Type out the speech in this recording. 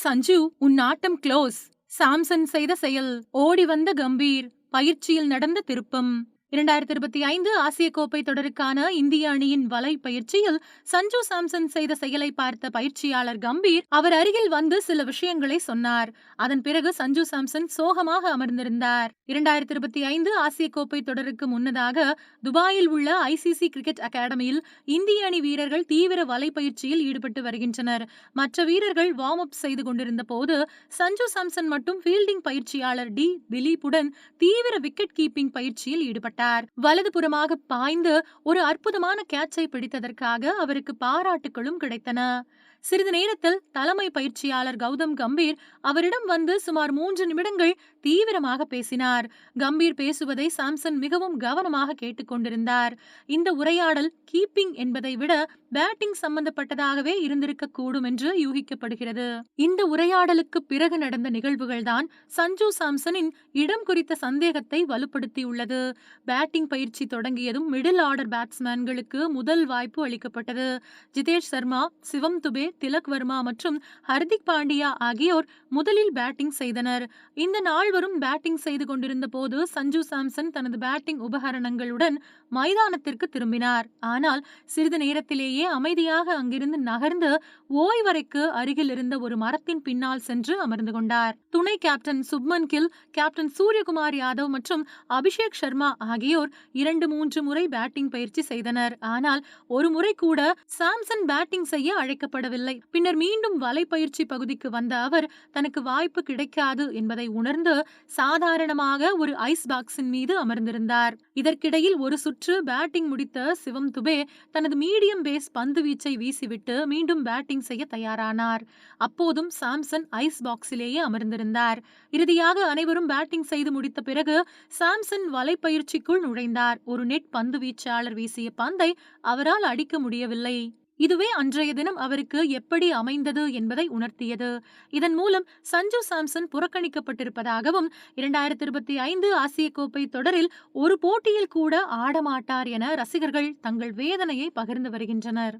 சஞ்சு உன் ஆட்டம் close Samson செய்த செயல். ஓடி வந்த கம்பீர். பயிற்சியில் நடந்த திருப்பம். இரண்டாயிரத்தி இருபத்தி ஐந்து ஆசிய கோப்பை தொடருக்கான இந்திய அணியின் வலை பயிற்சியில் சஞ்சு சாம்சன் செய்த செயலை பார்த்த பயிற்சியாளர் கம்பீர் அவர் அருகில் வந்து சில விஷயங்களை சொன்னார். அதன் பிறகு சஞ்சு சாம்சன் சோகமாக அமர்ந்திருந்தார். இரண்டாயிரத்தி இருபத்தி ஐந்து ஆசிய கோப்பை தொடருக்கு முன்னதாக துபாயில் உள்ள ஐசிசி கிரிக்கெட் அகாடமியில் இந்திய அணி வீரர்கள் தீவிர வலை பயிற்சியில் ஈடுபட்டு வருகின்றனர். மற்ற வீரர்கள் வார்ம் அப் செய்து கொண்டிருந்த போது சஞ்சு சாம்சன் மட்டும் ஃபீல்டிங் பயிற்சியாளர் டி திலீப்புடன் தீவிர விக்கெட் கீப்பிங் பயிற்சியில் ஈடுபட்டார். வலதுபுறமாக பாய்ந்து ஒரு அற்புதமான கேட்சை பிடித்ததற்காக அவருக்கு பாராட்டுகளும் கிடைத்தன. சிறிது நேரத்தில் தலைமை பயிற்சியாளர் கௌதம் கம்பீர் அவரிடம் வந்து சுமார் மூன்று நிமிடங்கள் தீவிரமாக பேசினார். கம்பீர் பேசுவதை சாம்சன் மிகவும் கவனமாக கேட்டுக்கொண்டிருந்தார் இந்த உரையாடல் கீப்பிங் என்பதை விட பேட்டிங் சம்பந்தப்பட்டதாகவே இருந்திருக்க கூடும் என்று யூகிக்கப்படுகிறது. இந்த உரையாடலுக்கு பிறகு நடந்த நிகழ்வுகள்தான் சஞ்சு சாம்சனின் இடம் குறித்த சந்தேகத்தை வலுப்படுத்தியுள்ளது. பேட்டிங் பயிற்சி தொடங்கியதும் மிடில் ஆர்டர் பேட்ஸ்மேன்களுக்கு முதல் வாய்ப்பு அளிக்கப்பட்டது. ஜிதேஷ் சர்மா சிவம் துபே திலக் வர்மா மற்றும் ஹர்திக் பாண்டியா ஆகியோர் முதலில் பேட்டிங் செய்தனர். இந்த நால்வரும் பேட்டிங் செய்து கொண்டிருந்த போது சஞ்சு சாம்சன் தனது பேட்டிங் உபகரணங்களுடன் மைதானத்திற்கு திரும்பினார். ஆனால் சிறிது நேரத்திலேயே அமைதியாக அங்கிருந்து நகர்ந்து ஓய்வறைக்கு அருகில் இருந்த ஒரு மரத்தின் பின்னால் சென்று அமர்ந்து கொண்டார். துணை கேப்டன் சுப்மன் கில் கேப்டன் சூரியகுமார் யாதவ் மற்றும் அபிஷேக் சர்மா ஆகியோர் இரண்டு மூன்று முறை பேட்டிங் பயிற்சி செய்தனர். ஆனால் ஒரு முறை கூட சாம்சன் பேட்டிங் செய்ய அழைக்கப்படவில்லை. பின்னர் மீண்டும் வலை பயிற்சி பகுதிக்கு வந்த அவர் தனக்கு வாய்ப்பு கிடைக்காது என்பதை உணர்ந்து சாதாரணமாக ஒரு ஐஸ் பாக்ஸின் மீது அமர்ந்திருந்தார். இதற்கிடையில் ஒரு சுற்று பேட்டிங் முடித்த சிவம் துபே தனது மீடியம் பேஸ் பந்து வீச்சை வீசிவிட்டு மீண்டும் பேட்டிங் செய்ய தயாரானார். அப்போதும் சாம்சன் ஐஸ் பாக்ஸிலேயே அமர்ந்திருந்தார். இறுதியாக அனைவரும் பேட்டிங் செய்து முடித்த பிறகு சாம்சன் வலை பயிற்சிக்குள் நுழைந்தார். ஒரு நெட் பந்து வீச்சாளர் வீசிய பந்தை அவரால் அடிக்க முடியவில்லை. இதுவே அன்றைய தினம் அவருக்கு எப்படி அமைந்தது என்பதை உணர்த்தியது. இதன் மூலம் சஞ்சு சாம்சன் புறக்கணிக்கப்பட்டிருப்பதாகவும் இரண்டாயிரத்தி இருபத்தி ஐந்து ஆசிய கோப்பை தொடரில் ஒரு போட்டியில் கூட ஆடமாட்டார் என ரசிகர்கள் தங்கள் வேதனையை பகிர்ந்து வருகின்றனர்.